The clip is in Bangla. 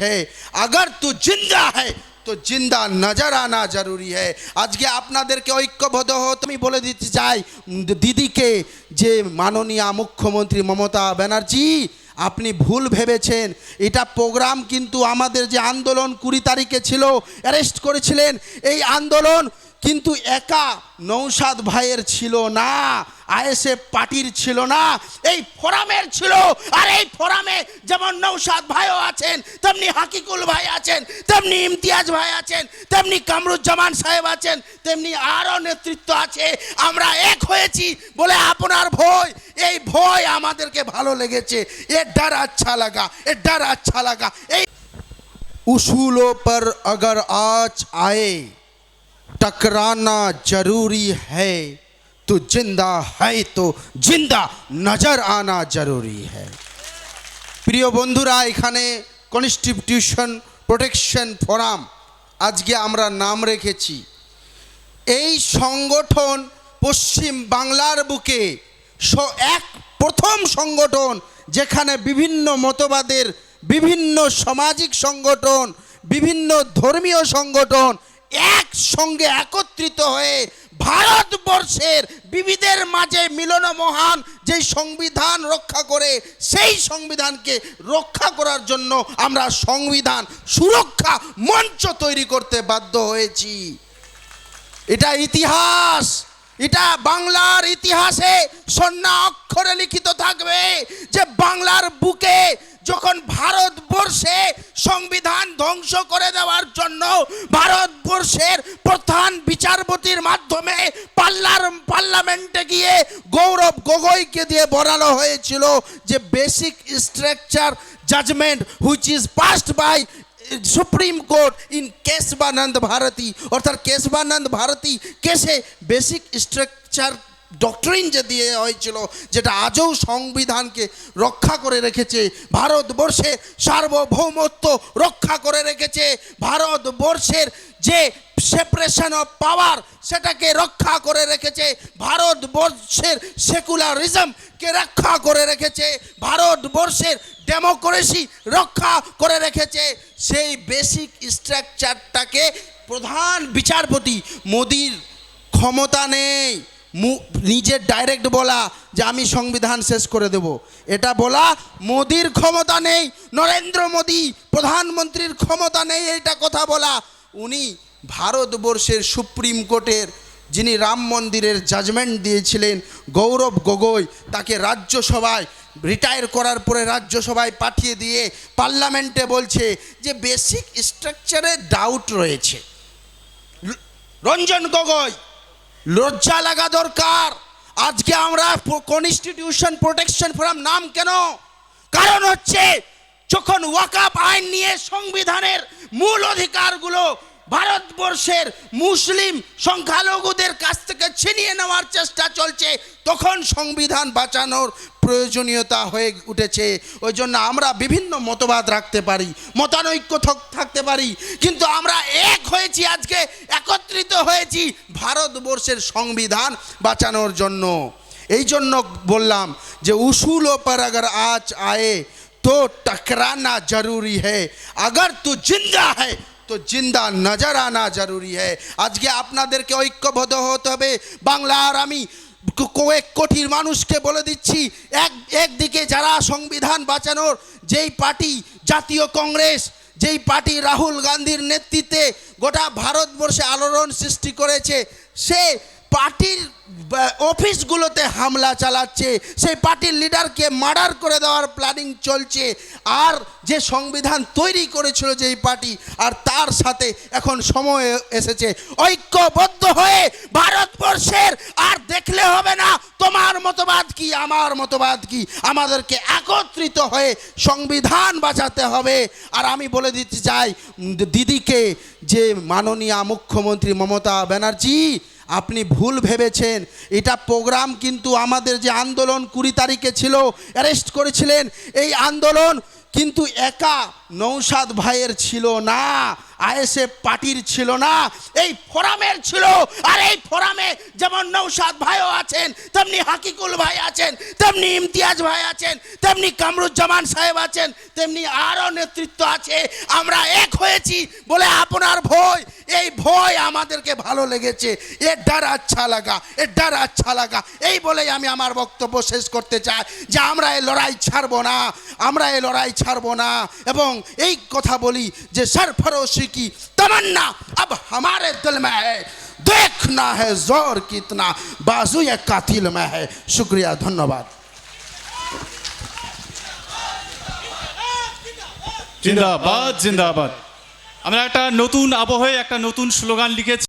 है अगर तू जिंदा है তো জিন্দা নজর আনা জরুরি হ্যাঁ আজকে আপনাদেরকে ঐক্যবদ্ধ হতে আমি বলে দিতে চাই উম, দিদিকে যে মাননীয় মুখ্যমন্ত্রী মমতা ব্যানার্জি আপনি ভুল ভেবেছেন এটা প্রোগ্রাম কিন্তু আমাদের যে আন্দোলন কুড়ি তারিখে ছিল অ্যারেস্ট করেছিলেন এই আন্দোলন কিন্তু একা নৌসাদ ভাইয়ের ছিল না আয়েসে পার্টির ছিল না, এই ফোরামের ছিল। আর এই ফোরামে যেমন নৌসাদ ভাইও আছেন, তেমনি হাকিকুল ভাই আছেন, তেমনি ইমতিয়াজ ভাই আছেন, তেমনি কামরুজ্জামান সাহেব আছেন, তেমনি আরও নেতৃত্ব আছে। আমরা এক হয়েছি বলে আপনার ভয়। এই ভয় আমাদেরকে ভালো লেগেছে। এ ডার আচ্ছা লাগা এ ডার আচ্ছা লাগা। এই উসুলো পর আগর আজ আয়ে। टकराना जरूरी है तो जिंदा है तो जिंदा नजर आना जरूरी है প্রিয় বন্ধুরা এখানে কনস্টিটিউশন প্রোটেকশন ফোরাম আজকে আমরা নাম রেখেছি এই সংগঠন পশ্চিম বাংলার বুকে স- এক প্রথম সংগঠন যেখানে বিভিন্ন মতবাদের বিভিন্ন সামাজিক সংগঠন বিভিন্ন ধর্মীয় সংগঠন একসঙ্গে একত্রিত হয়ে ভারতবর্ষের বিবিধের মাঝে মিলন মহান যে সংবিধান রক্ষা করে, সেই সংবিধানকে রক্ষা করার জন্য আমরা সংবিধান সুরক্ষা মঞ্চ তৈরি করতে বাধ্য হয়েছি। এটা ইতিহাস, এটা বাংলার ইতিহাসে স্বর্ণা অক্ষরে লিখিত থাকবে যে বাংলার বুকে যখন ভারতবর্ষে সংবিধান ধ্বংস করে দেওয়ার জন্য ভারতবর্ষের প্রধান বিচারপতির মাধ্যমে পাল্লার পার্লামেন্টে গিয়ে গৌরব গগৈকে দিয়ে বলানো হয়েছিল যে basic structure judgment which is passed by supreme court in Kesavananda Bharati. অর্থাৎ কেশবানন্দ ভারতী কেসে বেসিক স্ট্রাকচার ডক্টরিন যে দিয়ে হয়েছিল, যেটা আজও সংবিধানকে রক্ষা করে রেখেছে ভারতবর্ষের সার্বভৌমত্ব রক্ষা করে রেখেছে, ভারতবর্ষের যে সেপারেশন অফ পাওয়ার সেটাকে রক্ষা করে রেখেছে, ভারতবর্ষের সেকুলারিজমকে রক্ষা করে রেখেছে, ভারতবর্ষের ডেমোক্রেসি রক্ষা করে রেখেছে, সেই বেসিক স্ট্রাকচারটাকে প্রধান বিচারপতি মোদির ক্ষমতা নেই। নিজের ডাইরেক্ট বলা যে আমি সংবিধান শেষ করে দেব। এটা বলা মোদির ক্ষমতা নেই, নরেন্দ্র মোদি প্রধানমন্ত্রীর ক্ষমতা নেই এটা কথা বলা। উনি ভারতবর্ষের সুপ্রিম কোর্টের যিনি রাম মন্দিরের জাজমেন্ট দিয়েছিলেন, গৌরব গগৈ, তাকে রাজ্যসভায় রিটায়ার করার পরে রাজ্যসভায় পাঠিয়ে দিয়ে পার্লামেন্টে বলছে যে বেসিক স্ট্রাকচারে ডাউট রয়েছে। রঞ্জন গগৈ লজ্জা লাগা দরকার। আজকে আমরা কনস্টিটিউশন প্রোটেকশন ফোরাম নাম কেন? কারণ হচ্ছে, যখন ওয়াকাপ আইন নিয়ে সংবিধানের মূল অধিকারগুলো ভারতবর্ষের মুসলিম সংখ্যালঘুদের কাছ থেকে ছিনিয়ে নেওয়ার চেষ্টা চলছে তখন সংবিধান বাঁচানোর প্রয়োজনীয়তা হয়ে উঠেছে ওই জন্য আমরা বিভিন্ন মতবাদ রাখতে পারি মতানৈক্য থক- থাকতে পারি কিন্তু আমরা এক হয়েছি আজকে একত্রিত হয়েছি ভারতবর্ষের সংবিধান বাঁচানোর জন্য এই জন্য বললাম যে উসুল पर अगर आज आए तो टकराना जरूरी है अगर तू जिंदा है তো জিন্দা নজর আনা জরুরি হ্যাঁ আজকে আপনাদেরকে ঐক্যবদ্ধ হতে হবে। বাংলা আর আমি কয়েক কোটির মানুষকে বলে দিচ্ছি, এক একদিকে যারা সংবিধান বাঁচানোর যেই পার্টি জাতীয় কংগ্রেস, যেই পার্টি রাহুল গান্ধীর নেতৃত্বে গোটা ভারতবর্ষে আলোড়ন সৃষ্টি করেছে, সে পার্টির অফিসগুলোতে হামলা চালাচ্ছে, সেই পার্টির লিডারকে মার্ডার করে দেওয়ার প্ল্যানিং চলছে, আর যে সংবিধান তৈরি করেছিল যেই পার্টি, আর তার সাথে এখন সময় এসেছে। ঐক্যবদ্ধ হয়ে ভারতবর্ষের আর দেখলে হবে না তোমার মতবাদ কি, আমার মতবাদ কি। আমাদেরকে একত্রিত হয়ে সংবিধান বাঁচাতে হবে। আর আমি বলে দিতে চাই দিদিকে, যে মাননীয় মুখ্যমন্ত্রী মমতা ব্যানার্জি আপনি ভুল ভেবেছেন। এটা প্রোগ্রাম কিন্তু আমাদের যে আন্দোলন কুড়ি তারিখে ছিল অ্যারেস্ট করেছিলেন। এই আন্দোলন কিন্তু একা নৌসাদ ভাইয়ের ছিল না, আইএসএফ পার্টির ছিল না। এই ফোরামের ছিল, আর এই ফোরামে যেমন নৌসাদ ভাইও আছেন, তেমনি হাকিকুল ভাই আছেন, তেমনি ইমতিয়াজ ভাই আছেন, তেমনি কামরুজ্জামান সাহেব আছেন, তেমনি আরও নেতৃত্ব আছে। আমরা এক হয়েছি বলে আপনার ভয় ভয়। আমাদেরকে ভালো লেগেছে। এ ডার আচ্ছা লাগা, এ ডার আচ্ছা লাগা। এই বলেই আমি আমার বক্তব্য শেষ করতে চাই যে আমরা এই লড়াই ছাড়ব না, আমরা এই লড়াই ছাড়ব না। এবং এই কথা বলি যে সরফরোশি কি, তমন্না, আব হামারে দল মে হ্যায় দেখনা হ্যায় জোর কিতনা, বাজু এক কাতিল মে হ্যায় শুক্রিয়া, ধন্যবাদ। জিন্দাবাদ জিন্দাবাদ। আমরা একটা নতুন আবহে একটা নতুন স্লোগান লিখেছি।